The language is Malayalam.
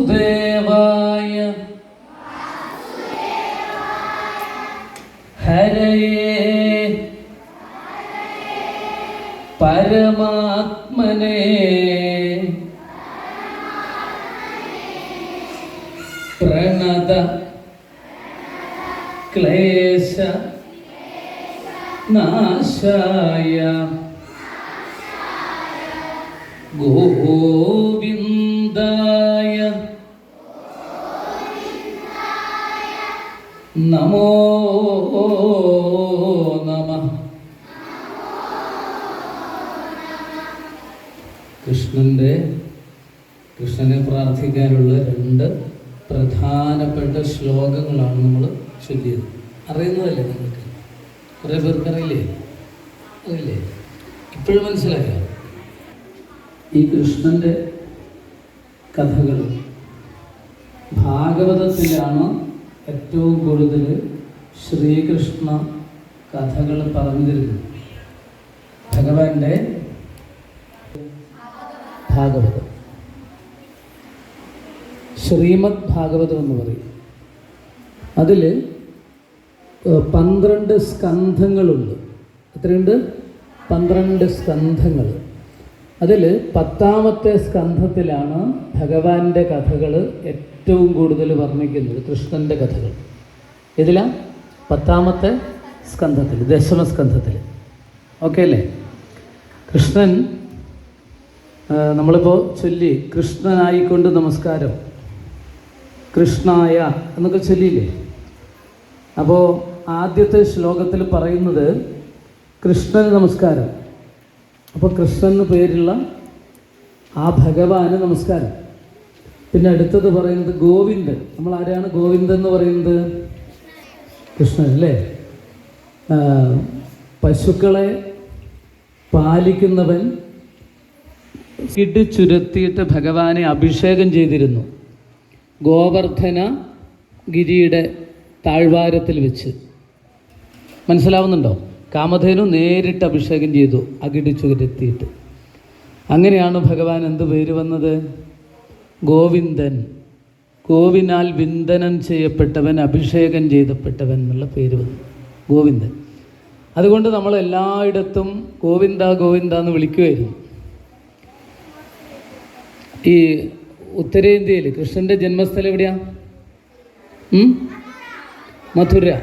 വാസുദേവായ ഹരയേ പരമാത്മനേ പ്രണത ക്ലേശ നാശായ ഗോവിന്ദായ. നമോ നമ. കൃഷ്ണന്റെ കൃഷ്ണനെ പ്രാർത്ഥിക്കാനുള്ള രണ്ട് പ്രധാനപ്പെട്ട ശ്ലോകങ്ങളാണ് നമ്മൾ ചൊല്ലിയത്. അറിയുന്നതല്ലേ നിങ്ങൾക്ക്? കുറേ പേർക്ക് അറിയില്ലേ അറിയില്ലേ? ഇപ്പോഴും മനസ്സിലായോ? ഈ കൃഷ്ണന്റെ കഥകൾ. ഭാഗവതത്തിലാണ് ഏറ്റവും കൂടുതൽ ശ്രീകൃഷ്ണ കഥകൾ പറഞ്ഞു തരുന്നത്. ഭഗവാന്റെ ഭാഗവതം. ശ്രീമദ് ഭാഗവതം എന്ന് പറയും. അതിൽ പന്ത്രണ്ട് സ്കന്ധങ്ങളുണ്ട്. എത്രയുണ്ട്? പന്ത്രണ്ട് സ്കന്ധങ്ങൾ. അതിൽ പത്താമത്തെ സ്കന്ധത്തിലാണ് ഭഗവാന്റെ കഥകൾ ഏറ്റവും കൂടുതൽ വർണിക്കുന്നത് കൃഷ്ണന്റെ കഥകൾ. ഇതിലാ പത്താമത്തെ സ്കന്ധത്തിൽ ദശമസ്കന്ധത്തിൽ ഓക്കെ അല്ലേ? കൃഷ്ണൻ നമ്മളിപ്പോൾ ചൊല്ലി കൃഷ്ണനായിക്കൊണ്ട് നമസ്കാരം. കൃഷ്ണായ എന്നൊക്കെ ചൊല്ലിയില്ലേ? അപ്പോൾ ആദ്യത്തെ ശ്ലോകത്തിൽ പറയുന്നത് കൃഷ്ണന് നമസ്കാരം. അപ്പോൾ കൃഷ്ണൻ എന്ന് പേരുള്ള ആ ഭഗവാന് നമസ്കാരം. പിന്നെ അടുത്തത് പറയുന്നത് ഗോവിന്ദൻ നമ്മൾ ആരാണ് ഗോവിന്ദൻ എന്ന് പറയുന്നത്? കൃഷ്ണൻ അല്ലേ? പശുക്കളെ പാലിക്കുന്നവൻ ഇട്ട് ചുരത്തിയിട്ട് ഭഗവാനെ അഭിഷേകം ചെയ്തിരുന്നു. ഗോവർദ്ധന ഗിരിയുടെ താഴ്വാരത്തിൽ വെച്ച്. മനസ്സിലാവുന്നുണ്ടോ? കാമധേനു നേരിട്ട് അഭിഷേകം ചെയ്തു അകിടിച്ചു ചുരത്തിയിട്ട് അങ്ങനെയാണ് ഭഗവാൻ എന്ത് പേര് വന്നത്? ഗോവിന്ദൻ. ഗോവിനാൽ വിന്ദനം ചെയ്യപ്പെട്ടവൻ അഭിഷേകം ചെയ്തപ്പെട്ടവൻ എന്നുള്ള പേര് വന്നു. ഗോവിന്ദൻ. അതുകൊണ്ട് നമ്മൾ എല്ലായിടത്തും ഗോവിന്ദ ഗോവിന്ദ എന്ന് വിളിക്കുമായിരുന്നു ഈ ഉത്തരേന്ത്യയിൽ കൃഷ്ണന്റെ ജന്മസ്ഥലം എവിടെയാ? ഉം? മഥുര.